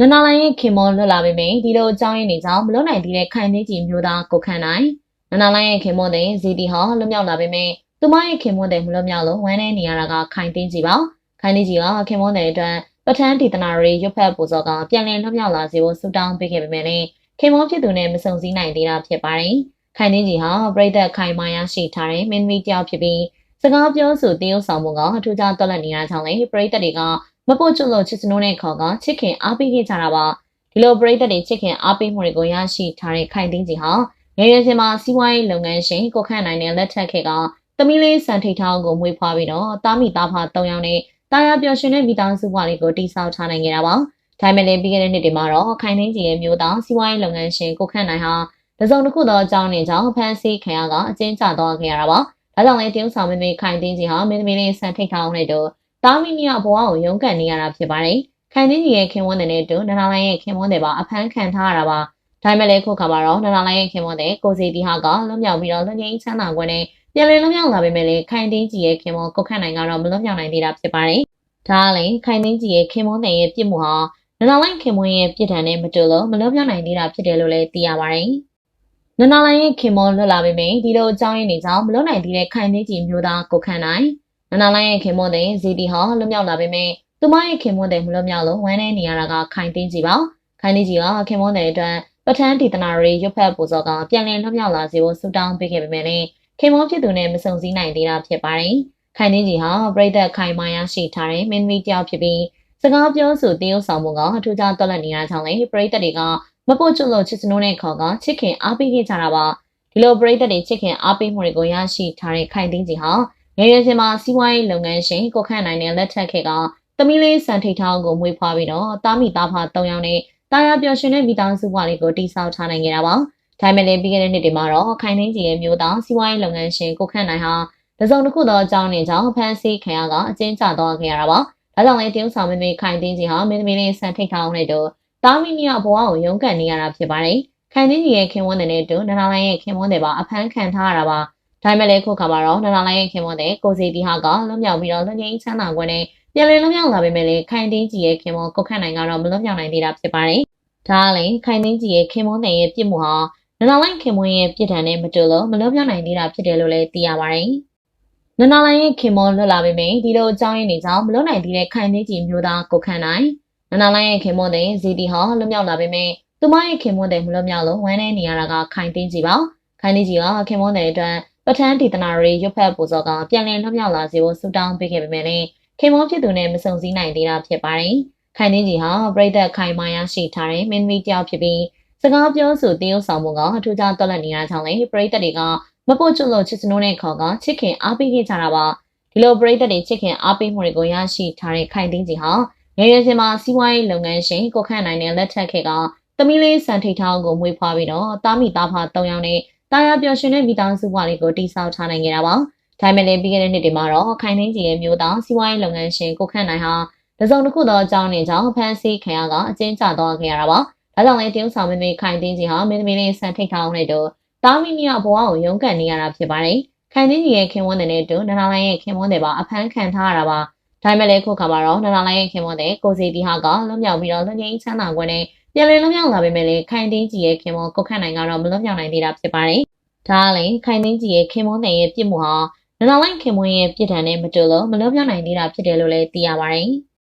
နန္ဒလိုင်းရဲ့ခင်မောလွတ်လာပေမယ့်ဒီလိုအကြောင်းရင်းတွေကြောင့်မလွတ်နိုင်သေးတဲ့ခိုင်သေးကြီးမျိုးသားကိုခန့်နိုင်နန္ဒလိုင်းရဲ့ခင်မောတဲ့ဇီတီဟာလွတ်မြောက်လာပေမယ့်သူမရဲ့ခင်မောတဲ့မလွတ်မြောက်လို့ဝမ်းနေနေရတာကခိုင်သေးကြီးပါခိုင်သေးကြီးကခင်မောတဲ့အတွက်ပထန်းဒေသနာရီရွတ်ဖက်ပူဇော်ကပြန်လည်လွတ်မြောက်လာစေဖို့ဆုတောင်းပေးခဲ့ပေမယ့်လည်းခင်မောဖြစ်သူနဲ့မဆုံစည်းနိုင်သေးတာဖြစ်ပါတယ်ခိုင်သေးကြီးဟာပြိသက်ခိုင်မာရရှိထားတဲ့မင်းမီတယောက်ဖြစ်ပြီးစကားပြောဆိုတည်ရုပ်ဆောင်မှုကအထူးခြားတက်လက်နေတာကြောင့်လေပြိသက်တွေက မပုတ်ကျွလို့ချစ်စနိုးနဲ့ခေါ်ကချစ်ခင်အားပေးခဲ့ကြတာပါဒီလိုပရိသတ်တွေချစ်ခင်အားပေးမှုတွေကိုရရှိထားတဲ့ခိုင်သိန်းကြီးဟာငယ်ရွယ်စဉ်မှာစီးပွားရေးလုပ်ငန်းရှင်ကိုခန့်နိုင်တဲ့လက်ထက်ခေတ်ကသမီးလေးစံထိတ်ထောင်းကိုမွေးဖွားပြီးတော့တာမီသားဖာ၃ယောက်နဲ့တာယာပျော်ရွှင်တဲ့မိသားစုဘဝလေးကိုတည်ဆောက်ထားနိုင်ခဲ့တာပါ။ဒါပေမဲ့လည်းပြီးခဲ့တဲ့နှစ်တွေမှာတော့ခိုင်သိန်းကြီးရဲ့မျိုးသားစီးပွားရေးလုပ်ငန်းရှင်ကိုခန့်နိုင်ဟာတစုံတစ်ခုသောအကြောင်းနဲ့ကြောင့်ဖမ်းဆီးခံရကအကျဉ်းချသွားခဲ့ရတာပါ။ဒါကြောင့်လည်းတရုတ်ဆောင်မင်းမေခိုင်သိန်းကြီးဟာမင်းသမီးလေးစံထိတ်ထောင်းနဲ့တော့ တာမီနီယာဘဝကိုရုန်းကန်နေရတာဖြစ်ပါတယ်။ခိုင်သိန်းကြီးရဲ့ခင်ဝန်းတဲ့နဲ့တူနနာလိုင်းရဲ့ခင်ဝန်းတဲ့ပါအဖမ်းခံထားရတာပါ။ဒါပေမဲ့လည်းခုခါမှာတော့နနာလိုင်းရဲ့ခင်ဝန်းတဲ့ကိုစီတီဟာကလွတ်မြောက်ပြီးတော့လွတ်ငင်းချမ်းသာခွင့်နဲ့ပြန်လည်လွတ်မြောက်လာပေမဲ့လည်းခိုင်သိန်းကြီးရဲ့ခင်ဝန်းကိုခန့်နိုင်ကတော့မလွတ်မြောက်နိုင်သေးတာဖြစ်ပါတယ်။ဒါကလည်းခိုင်သိန်းကြီးရဲ့ခင်ဝန်းတဲ့ရဲ့ပြစ်မှုဟာနနာလိုင်းခင်ဝန်းရဲ့ပြစ်ဒဏ်နဲ့မတူလို့မလွတ်မြောက်နိုင်သေးတာဖြစ်တယ်လို့လည်းသိရပါတယ်။နနာလိုင်းရဲ့ခင်မွန်လွတ်လာပေမယ့်ဒီလိုအကြောင်းရင်းတွေကြောင့်မလွတ်နိုင်သေးတဲ့ခိုင်သိန်းကြီးမျိုးသားကိုခန့်နိုင် နနာလိုင်းရဲ့ခင်မွန်တဲ့ဇီတီဟာလွတ်မြောက်လာပေမယ့်သူမရဲ့ခင်မွန်းတဲ့မလွတ်မြောက်လို့ဝမ်းနေနေရတာကခိုင်တင်းကြီးပါခိုင်တင်းကြီးကခင်မွန်းတဲ့အတွက်ပထန်းဒေသနာရီရွတ်ဖက်ပူဇော်ကပြန်လည်လွတ်မြောက်လာစေဖို့ဆုတောင်းပေးခဲ့ပေမဲ့လည်းခင်မွန်းဖြစ်သူနဲ့မဆုံစည်းနိုင်သေးတာဖြစ်ပါတယ်ခိုင်တင်းကြီးဟာပြိသက်ခိုင်မာရရှိထားတဲ့မင်းမီတယောက်ဖြစ်ပြီးစကားပြောဆိုတည်ရုပ်ဆောင်မှုကအထူးခြားတက်လက်နေတာကြောင့်လေပြိသက်တွေကမပုတ်ကျွလို့ချစ်စနိုးနဲ့ခေါ်ကချစ်ခင်အားပေးခဲ့ကြတာပါဒီလိုပြိသက်တွေချစ်ခင်အားပေးမှုတွေကိုရရှိထားတဲ့ခိုင်တင်းကြီးဟာ ငယ်ရွယ်စဉ်မှာစီးပွားရေးလုပ်ငန်းရှင်ကိုခန့်နိုင်တဲ့လက်ထက်ခေတ်ကသမီးလေးစံထိတ်ထောင်းကိုမွေးဖွားပြီးတော့တာမီသားဖာ၃ယောက်နဲ့တာယာပျော်ရွှင်တဲ့မိသားစုဘဝလေးကိုတည်ဆောက်ထားနိုင်ခဲ့တာပါ။ဒါပေမဲ့လည်းပြီးခဲ့တဲ့နှစ်တွေမှာတော့ခိုင်သိန်းကြီးရဲ့မျိုးသားစီးပွားရေးလုပ်ငန်းရှင်ကိုခန့်နိုင်ဟာတစုံတစ်ခုသောအကြောင်းနဲ့ကြောင့်ဖမ်းဆီးခံရကအကျဉ်းချသွားခဲ့ရတာပါ။ဒါကြောင့်လည်းတရုတ်ဆောင်မင်းမေခိုင်သိန်းကြီးဟာမင်းသမီးလေးစံထိတ်ထောင်းနဲ့တော့တာမီနီယာဘဝကိုရုန်းကန်နေရတာဖြစ်ပါတယ်။ခိုင်သိန်းကြီးရဲ့ခင်ဝန်းတဲ့နဲ့တူနနာလိုင်းရဲ့ခင်ဝန်းတဲ့ပါအဖမ်းခံထားရတာပါ။ ဒါပေမဲ့လည်းခုခါမှာတော့နနာလိုင်းရဲ့ခင်ဝန်းတဲ့ကိုစီတီဟာကလွတ်မြောက်ပြီးတော့လွတ်ငင်းချမ်းသာခွင့်နဲ့ပြန်လည်လွတ်မြောက်လာပေမဲ့လည်းခိုင်တင်းကြီးရဲ့ခင်မောကိုခန့်နိုင်ကတော့မလွတ်မြောက်နိုင်သေးတာဖြစ်ပါတယ်။ဒါကလည်းခိုင်တင်းကြီးရဲ့ခင်မောတဲ့ရဲ့ပြစ်မှုဟာနနာလိုင်းခင်မွင်းရဲ့ပြစ်ဒဏ်နဲ့မတူလို့မလွတ်မြောက်နိုင်သေးတာဖြစ်တယ်လို့လည်းသိရပါတယ်။နနာလိုင်းရဲ့ခင်မောလွတ်လာပေမဲ့ဒီလိုအကြောင်းရင်းတွေကြောင့်မလွတ်နိုင်သေးတဲ့ခိုင်တင်းကြီးမျိုးသားကိုခန့်နိုင်နနာလိုင်းရဲ့ခင်မောတဲ့ဇီတီဟာလွတ်မြောက်လာပေမဲ့သူမရဲ့ခင်မောတဲ့မလွတ်မြောက်လို့ဝမ်းနေနေရတာကခိုင်တင်းကြီးပါ။ခိုင်တင်းကြီးကခင်မောတဲ့အတွက် ပထန်းဒေသနာရီရွတ်ဖက်ပူဇော်ကပြန်လည်လွတ်မြောက်လာစေဖို့ဆုတောင်းပေးခဲ့ပေမဲ့လည်းခင်မောဖြစ်သူနဲ့မဆုံစည်းနိုင်သေးတာဖြစ်ပါတယ်။ခိုင်တင်းကြီးဟာပြိသက်ခိုင်မာရရှိထားတဲ့မင်းမီတယောက်ဖြစ်ပြီးစကားပြောဆိုတည်ရုပ်ဆောင်မှုကအထူးခြားတက်လက်နေတာကြောင့်လေပြိသက်တွေကမပုတ်ကျွလို့ချစ်စနိုးနဲ့ခေါ်ကချစ်ခင်အားပေးခဲ့ကြတာပါ။ဒီလိုပြိသက်တွေချစ်ခင်အားပေးမှုတွေကိုရရှိထားတဲ့ခိုင်တင်းကြီးဟာငယ်ရွယ်စဉ်မှာစီးပွားရေးလုပ်ငန်းရှင်ကိုခန့်နိုင်တဲ့လက်ထက်ခေတ်ကသမီးလေးစံထိတ်ထောင်းကိုမွေးဖွားပြီးတော့တာမီသားဖာ၃ယောက်နဲ့ တာယာပျော်ရွှင်တဲ့မိသားစုဘဝလေးကိုတည်ဆောက်ထားနိုင်ခဲ့တာပါ။ဒါပေမဲ့လည်းပြီးခဲ့တဲ့နှစ်တွေမှာတော့ခိုင်သိန်းကြီးရဲ့မျိုးသားစီးပွားရေးလုပ်ငန်းရှင်ကိုခန့်နိုင်ဟာတစုံတစ်ခုသောအကြောင်းနဲ့ကြောင့်ဖမ်းဆီးခံရကအကျဉ်းချသွားခဲ့ရတာပါ။ဒါကြောင့်လည်းတရုတ်ဆောင်မင်းမေခိုင်သိန်းကြီးဟာမင်းသမီးလေးဆန်ထိတ်ထောင်းနဲ့တော့တာမီနီယာဘဝကိုရုန်းကန်နေရတာဖြစ်ပါတယ်။ခိုင်သိန်းကြီးရဲ့ခင်ဝန်းတဲ့နဲ့တူနနာလိုင်းရဲ့ခင်ဝန်းတဲ့ပါအဖမ်းခံထားရတာပါ။ဒါပေမဲ့လည်းခုခါမှာတော့နနာလိုင်းရဲ့ခင်ဝန်းတဲ့ကိုစီတီဟာကလွတ်မြောက်ပြီးတော့လွတ်ငင်းချမ်းသာခွင့်နဲ့ ပြန်လည်လွတ်မြောက်လာပေမဲ့လည်းခိုင်သိန်းကြီးရဲ့ခင်ဝန်းကိုခန့်နိုင်ကတော့မလွတ်မြောက်နိုင်သေးတာဖြစ်ပါတယ်။ဒါကလည်းခိုင်သိန်းကြီးရဲ့ခင်ဝန်းတဲ့ရဲ့ပြစ်မှုဟာနနာလိုက်ခင်မွင်းရဲ့ပြစ်ဒဏ်နဲ့မတူလို့မလွတ်မြောက်နိုင်သေးတာဖြစ်တယ်လို့လည်းသိရပါတယ်။